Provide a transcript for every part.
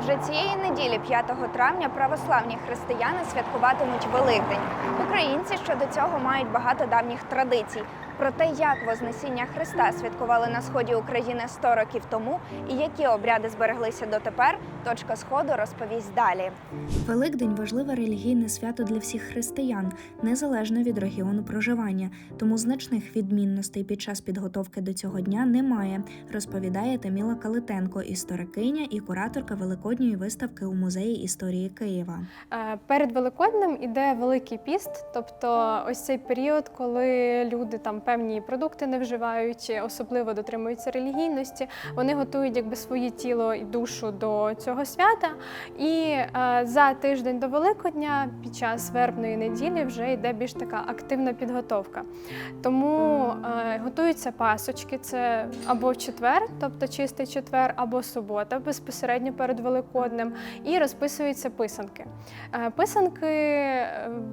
Вже цієї неділі, 5 травня, православні християни святкуватимуть Великдень. Українці щодо цього мають багато давніх традицій. Про те, як Вознесіння Христа святкували на сході України 100 років тому і які обряди збереглися дотепер, точка сходу розповість далі. Великдень важливе релігійне свято для всіх християн, незалежно від регіону проживання, тому значних відмінностей під час підготовки до цього дня немає, розповідає Таміла Калитенко, історикиня і кураторка великодньої виставки у музеї історії Києва. Е, Перед Великоднем іде Великий піст, тобто ось цей період, коли люди там певні продукти не вживають, особливо дотримуються релігійності. Вони готують якби своє тіло і душу до цього свята. І е, за тиждень до Великодня, під час вербної неділі, вже йде більш така активна підготовка. Тому е, готуються пасочки, це або в четвер, тобто чистий четвер, або субота, безпосередньо перед Великоднем, і розписуються писанки. Е, Писанки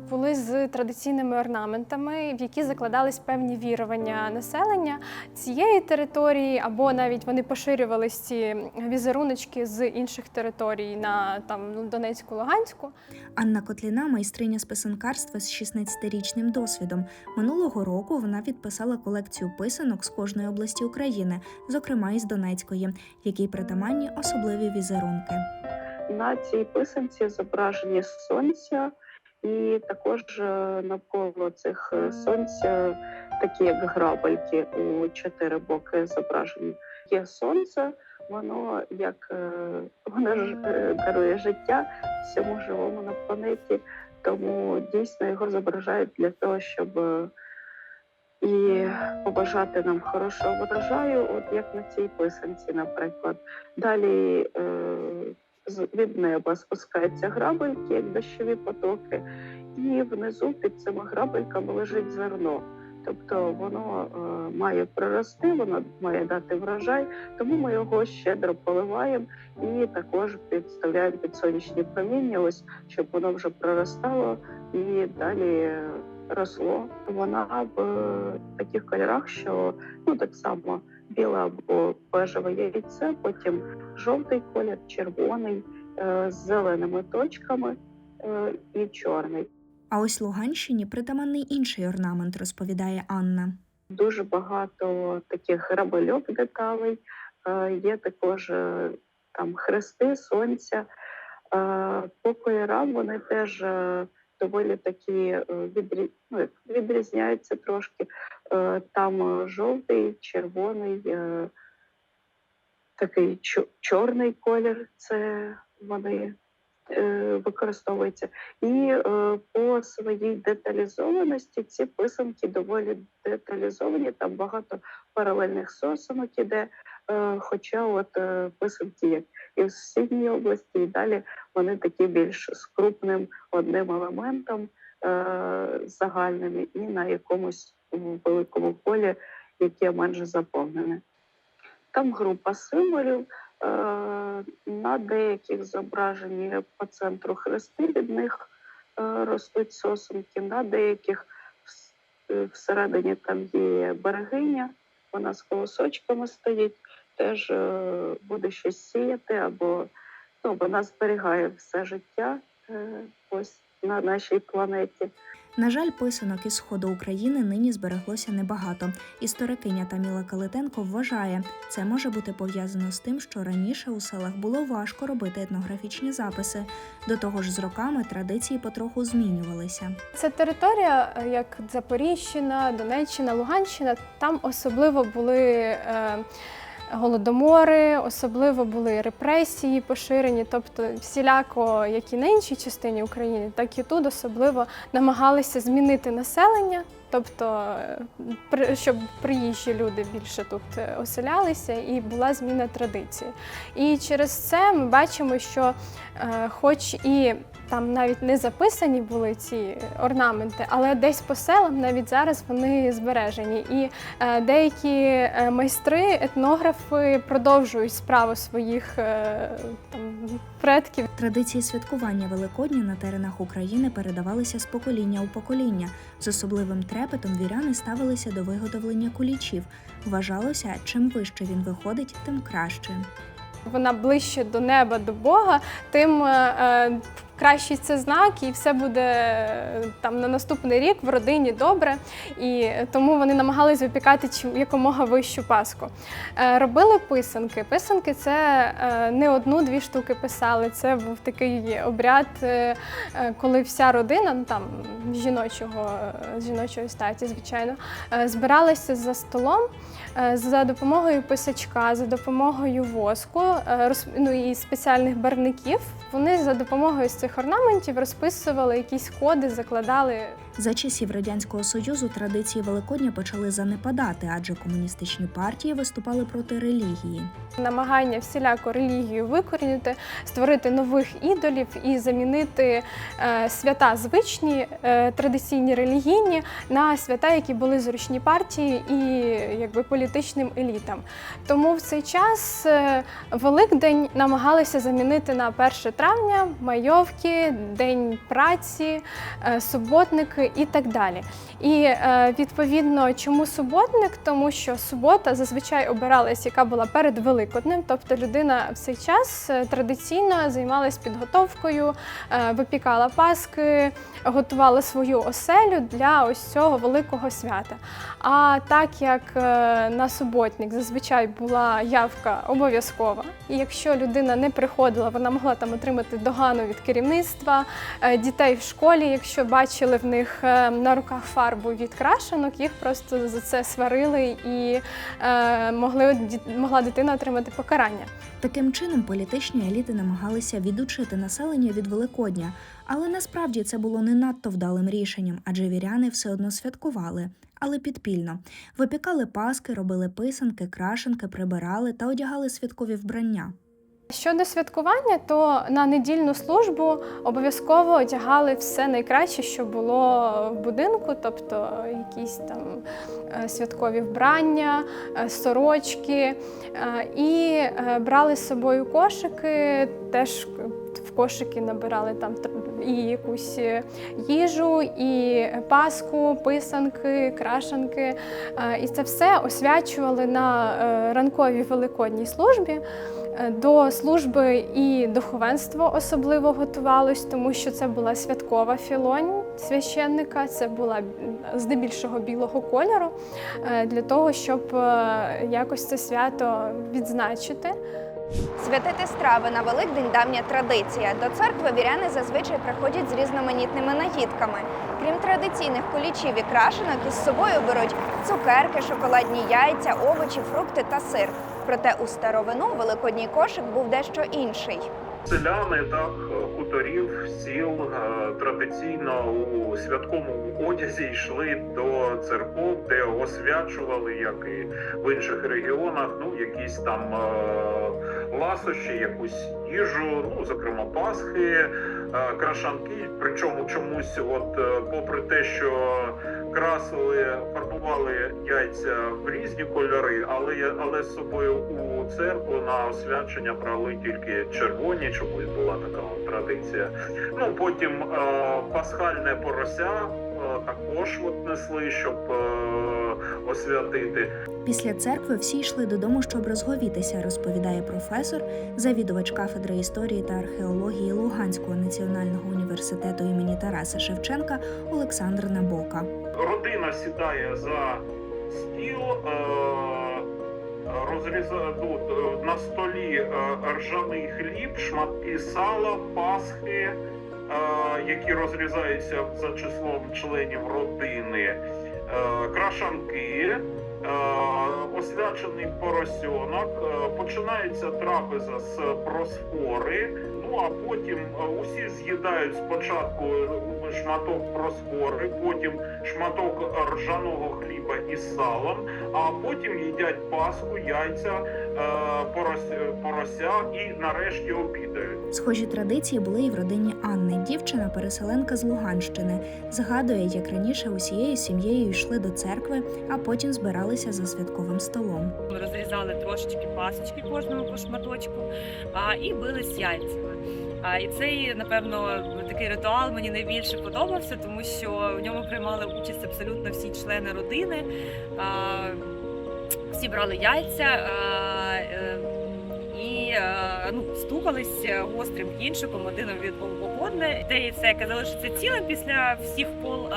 були з традиційними орнаментами, в які закладались певні вірування населення цієї території, або навіть вони поширювались ці візеруночки з інших територій на там ну, Донецьку, Луганську. Анна Котліна майстриня з писанкарства з 16-річним досвідом. Минулого року вона відписала колекцію писанок з кожної області України, зокрема із Донецької, в якій притаманні особливі візерунки. На цій писанці зображені сонця, і також е, навколо цих е, сонця такі як грабельки у чотири боки зображені. Є сонце, воно як е, воно ж е, дарує життя всьому живому на планеті, тому дійсно його зображають для того, щоб е, і побажати нам хорошого врожаю, от як на цій писанці, наприклад. Далі від неба спускаються грабельки, як дощові потоки, і внизу під цими грабельками лежить зерно. Тобто воно е, має прорости, воно має дати врожай, тому ми його щедро поливаємо і також підставляємо під сонячні проміння, ось щоб воно вже проростало і далі росло. Вона в е, таких кольорах, що ну так само біле або бежеве яйце, потім жовтий колір, червоний е, з зеленими точками е, і чорний. А ось Луганщині притаманний інший орнамент, розповідає Анна. Дуже багато таких грабельок деталей. Е, Є також е, там хрести, сонця. Е, По кольорам вони теж доволі такі ну, відрізняються трошки. Там жовтий, червоний, такий чо- чорний колір. Це вони е, використовуються. І е, по своїй деталізованості ці писанки доволі деталізовані. Там багато паралельних сосанок іде. Е, хоча от писанки, як і в сусідній області, і далі вони такі більш з крупним одним елементом е, загальним і на якомусь великому полі, яке менше заповнене. Там група символів. Е, на деяких зображені по центру хрести від них е, ростуть сосенки, на деяких е, всередині там є берегиня, вона з колосочками стоїть, теж буде щось сіяти, або ну, вона зберігає все життя ось на нашій планеті. На жаль, писанок із сходу України нині збереглося небагато. Історикиня Таміла Калитенко вважає, це може бути пов'язано з тим, що раніше у селах було важко робити етнографічні записи. До того ж, з роками традиції потроху змінювалися. Це територія, е, як Запоріжжя, Донеччина, Луганщина. Там особливо були е, голодомори, особливо були репресії поширені. Тобто, всіляко, як і на іншій частині України, так і тут особливо намагалися змінити населення. Тобто, е, щоб приїжджі люди більше тут е, оселялися, і була зміна традиції. І через це ми бачимо, що е, хоч і там навіть не записані були ці орнаменти, але десь по селам навіть зараз вони збережені. І е, деякі е, майстри, етнографи продовжують справу своїх е, там, предків. Традиції святкування Великодня на теренах України передавалися з покоління у покоління. З особливим трепетом віряни ставилися до виготовлення кулічів. Вважалося, чим вище він виходить, тим краще. вона ближче до неба, до Бога, тим кращий це знак, і все буде е, там на наступний рік в родині добре. І тому вони намагались випікати якомога вищу паску. Е, Робили писанки. Писанки це е, не одну-дві штуки писали. Це був такий обряд, коли вся родина, ну там жіночого, жіночої статі, звичайно, збиралася за столом за допомогою писачка, за допомогою воску е, ну, і спеціальних барвників. Вони за допомогою цих орнаментів розписували якісь коди, закладали За часів радянського союзу традиції Великодня почали занепадати, адже комуністичні партії виступали проти релігії. намагання всіляко релігію викорінити, створити нових ідолів і замінити е, свята звичні, е, традиційні релігійні на свята, які були зручні партії і якби політичним елітам. Тому в цей час е, Великдень намагалися замінити на 1 травня, майовки, День праці, е, суботники і так далі. І е, відповідно, чому суботник? Тому що субота зазвичай обиралась, яка була перед Великоднем. Тобто людина в цей час традиційно займалась підготовкою, випікала паски, готувала свою оселю для ось цього великого свята. А так як на суботник зазвичай була явка обов'язкова, і якщо людина не приходила, вона могла там отримати догану від керівництва, е, дітей в школі, якщо бачили в них е, на руках фарбу від крашенок, їх просто за це сварили і е, могли могла дитина отримати покарання. Таким чином, політичні еліти намагалися відучити населення від Великодня, але насправді це було не надто вдалим рішенням, адже віряни все одно святкували, але підпільно. Випікали паски, робили писанки, крашенки, прибирали та одягали святкові вбрання. Щодо святкування, то на недільну службу обов'язково одягали все найкраще, що було в будинку, тобто якісь там е, святкові вбрання, е, сорочки, е, і брали з собою кошики, теж в кошики набирали там і якусь е, їжу, і паску, писанки, крашанки. Е, І це все освячували на е, ранковій великодній службі. До служби і духовенство особливо готувалось, тому що це була святкова філонь священника, це була здебільшого білого кольору, для того, щоб якось це свято відзначити. Святити страви на Великдень давня традиція. До церкви віряни зазвичай приходять з різноманітними наїдками. Крім традиційних кулічів і крашенок, із собою беруть цукерки, шоколадні яйця, овочі, фрукти та сир. Проте у старовину великодній кошик був дещо інший. Селяни так хуторів, сіл е, традиційно у святковому одязі йшли до церков, де освячували, як і в інших регіонах, ну якісь там е, ласощі, якусь їжу, ну зокрема Пасхи, е, крашанки. Причому чомусь, от е, попри те, що красили, фарбували яйця в різні кольори, але але з собою у церкву на освячення брали тільки червоні, чомусь була така традиція. Ну потім е, пасхальне порося також от несли, щоб е, освятити. Після церкви всі йшли додому, щоб розговітися, розповідає професор, завідувач кафедри історії та археології Луганського національного університету імені Тараса Шевченка Олександр Набока. Родина сідає за стіл. Е, Розріза тут е, на столі е, ржаний хліб, шматки сала, пасхи, е, які розрізаються за числом членів родини, е, крашанки, е, освячений поросенок. Е, Починається трапеза з просфори. Ну а потім усі з'їдають спочатку шматок просфори, потім шматок ржаного хліба із салом, а потім їдять паску, яйця, е, порося і нарешті обідають. Схожі традиції були і в родині Анни. Дівчина, переселенка з Луганщини, згадує, як раніше усією сім'єю йшли до церкви, а потім збиралися за святковим столом. Ми розрізали трошечки пасочки кожному по шматочку а, і били з яйцями. А, і цей, напевно, такий ритуал мені найбільше подобався, тому що в ньому приймали участь абсолютно всі члени родини. Всі брали яйця. Е, і ну, стукались е, гострим кінчиком один від одне. Те яйце, яке залишиться цілим після всіх пол,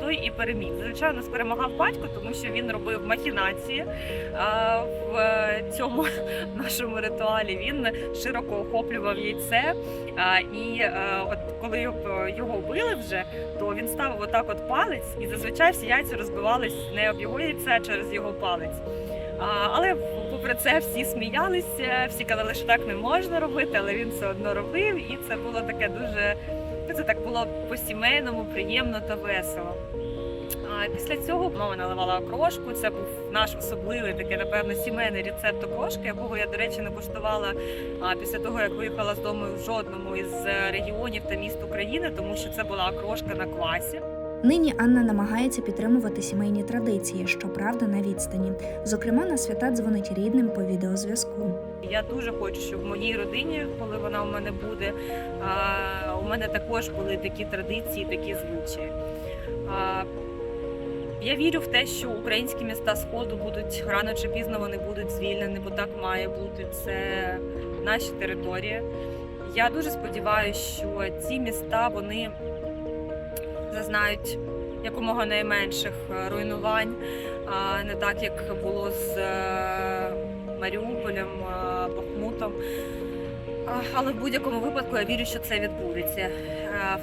той і переміг. Звичайно, перемагав батько, тому що він робив махінації е, в цьому нашому ритуалі. Він широко охоплював яйце. І от коли його, били вже, то він ставив отак от палець, і зазвичай всі яйця розбивались не об його яйце, а через його палець. Але попри це всі сміялися, всі казали, що так не можна робити, але він все одно робив, і це було таке дуже. ну, Це так було по-сімейному, приємно та весело. А після цього мама наливала окрошку. Це був наш особливий такий, напевно, сімейний рецепт окрошки, якого я, до речі, не куштувала після того, як виїхала з дому в жодному із регіонів та міст України, тому що це була окрошка на квасі. Нині Анна намагається підтримувати сімейні традиції, щоправда, на відстані. Зокрема, на свята дзвонить рідним по відеозв'язку. Я дуже хочу, щоб в моїй родині, коли вона у мене буде, у мене також були такі традиції, такі звичаї. Я вірю в те, що українські міста Сходу будуть рано чи пізно вони будуть звільнені, бо так має бути. Це наші території. Я дуже сподіваюся, що ці міста вони зазнають якомога найменших е, руйнувань, а не так, як було з е, Маріуполем, е, Бахмутом. Але в будь-якому випадку я вірю, що це відбудеться.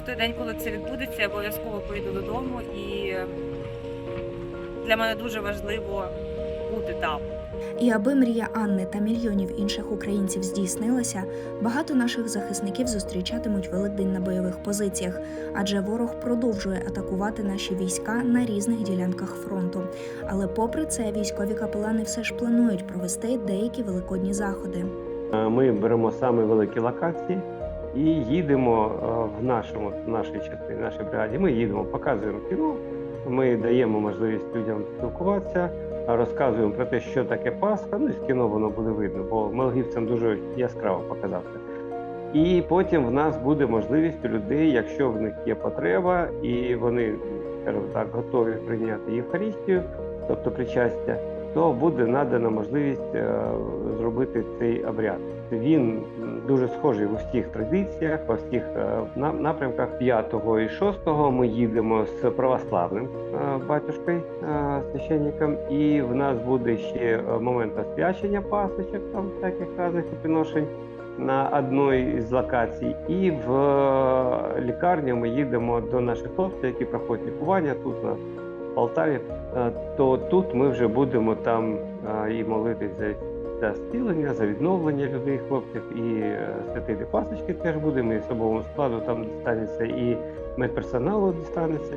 В той день, коли це відбудеться, я обов'язково поїду додому, і для мене дуже важливо бути там. І аби мрія Анни та мільйонів інших українців здійснилася, багато наших захисників зустрічатимуть Великдень на бойових позиціях, адже ворог продовжує атакувати наші війська на різних ділянках фронту. Але попри це, військові капелани все ж планують провести деякі великодні заходи. Е, Ми беремо саме великі локації і їдемо е, в нашому в нашій частині, в нашій бригаді. Ми їдемо, показуємо кіно. Ми даємо можливість людям спілкуватися, розказуємо про те, що таке Пасха. Ну і з кіно воно буде видно, бо мелгівцям дуже яскраво показати. І потім в нас буде можливість у людей, якщо в них є потреба, і вони, скажімо так, готові прийняти Євхаристію, тобто причастя, то буде надана можливість е, зробити цей обряд. Він дуже схожий в усіх традиціях, в усіх е, на- напрямках. 5 і 6 ми їдемо з православним е, батюшкою, е, священником, і в нас буде ще момент освячення пасочок, там всяких різних опіношень на одній із локацій. І в лікарню ми їдемо до наших хлопців, які проходять лікування тут на Полтаві. То тут ми вже будемо там і молитись за, зцілення, за відновлення людей, хлопців, і е, святити пасочки теж будемо, і особовому складу там дістанеться, і медперсоналу дістанеться.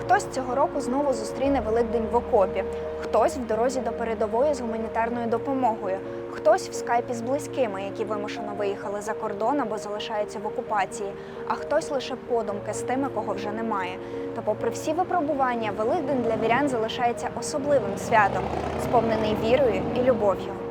Хтось цього року знову зустріне Великдень в окопі, хтось в дорозі до передової з гуманітарною допомогою, хтось в скайпі з близькими, які вимушено виїхали за кордон або залишаються в окупації, а хтось лише подумки з тими, кого вже немає. Та, попри всі випробування, Великдень для вірян залишається особливим святом, сповнений вірою і любов'ю.